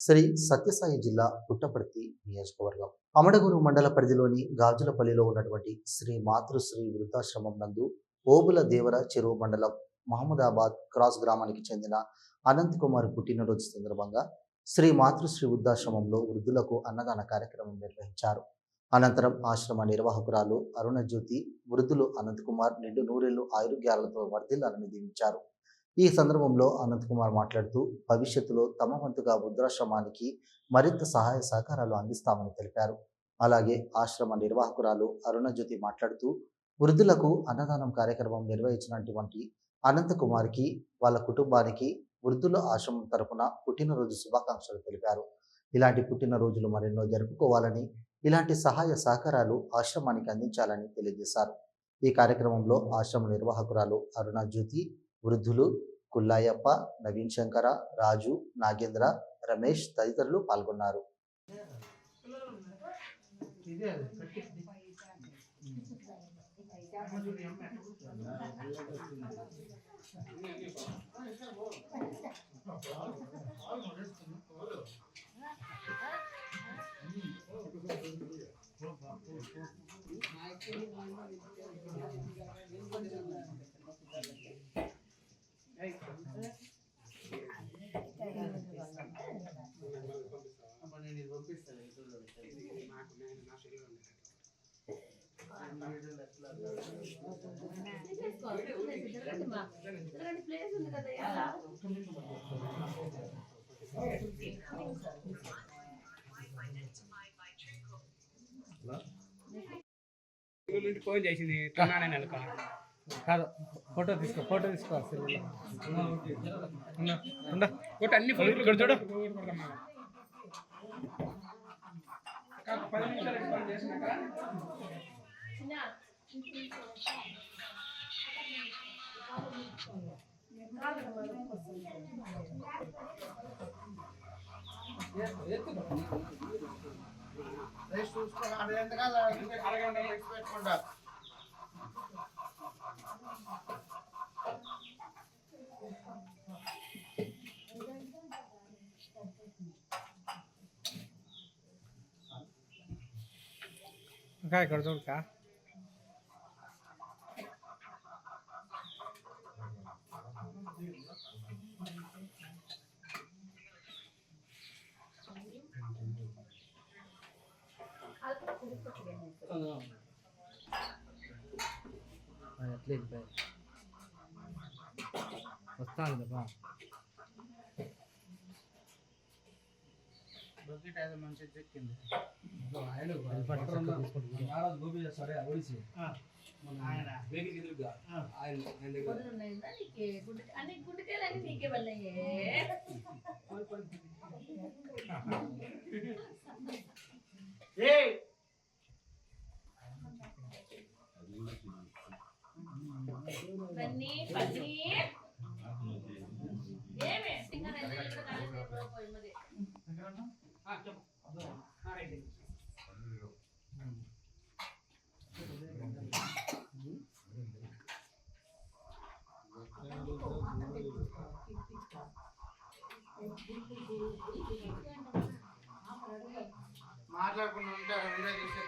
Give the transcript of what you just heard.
శ్రీ సత్యసాయి జిల్లా పుట్టపర్తి నియోజకవర్గం. అమడగూరు మండల పరిధిలోని గాజులపల్లిలో ఉన్నటువంటి శ్రీ మాతృశ్రీ వృద్ధాశ్రమం నందు ఓబుల దేవర చెరువు మండలం మహమ్మదాబాద్ క్రాస్ గ్రామానికి చెందిన అనంత్ కుమార్ పుట్టినరోజు సందర్భంగా శ్రీ మాతృశ్రీ వృద్ధాశ్రమంలో వృద్ధులకు అన్నదాన కార్యక్రమం నిర్వహించారు. అనంతరం ఆశ్రమ నిర్వాహకురాలు అరుణజ్యోతి వృద్ధులు అనంత్ కుమార్ నిండు నూరేళ్ళు ఆరోగ్యాలతో వర్ధిల్లాలని దీవించారు ఈ సందర్భంలో అనంత్ కుమార్ మాట్లాడుతూ భవిష్యత్తులో తమ వంతుగా వృద్ధాశ్రమానికి మరింత సహాయ సహకారాలు అందిస్తామని తెలిపారు. అలాగే ఆశ్రమ నిర్వాహకురాలు అరుణజ్యోతి మాట్లాడుతూ వృద్ధులకు అన్నదానం కార్యక్రమం నిర్వహించినటువంటి అనంత్ కుమార్కి వాళ్ళ కుటుంబానికి వృద్ధుల ఆశ్రమం తరపున పుట్టినరోజు శుభాకాంక్షలు తెలిపారు. ఇలాంటి పుట్టినరోజులు మరెన్నో జరుపుకోవాలని ఇలాంటి సహాయ సహకారాలు ఆశ్రమానికి అందించాలని తెలియజేశారు. ఈ కార్యక్రమంలో ఆశ్రమ నిర్వాహకురాలు అరుణ జ్యోతి వృద్ధులు కుల్లాయప్ప నవీన్ శంకర రాజు నాగేంద్ర రమేష్ తదితరులు పాల్గొన్నారు. ప్లేస్ ఉంది కదా ఫోన్ చేసింది తిన్నానే నెలక. కాదు ఫోటో తీసుకో ఫోటో తీసుకో. కొట్టి అన్ని ఇక్కడ చూడు. పది నిమిషాలు ఫోన్ చేసినాక అరగంట పెట్టుకుంటా ఇంకా ఇక్కడ చూడక ఎట్లా వెళ్ళిపోయి వస్తాను కదా బకెట్ ఏదో మంచిగా చెక్కింది ఆయన అన్ని గుండెకాయలు నీకే వెళ్ళయ్యే బన్నీ బన్నీ ఏమే? పోయి మరి ఉంటే వీడియో తీస్తే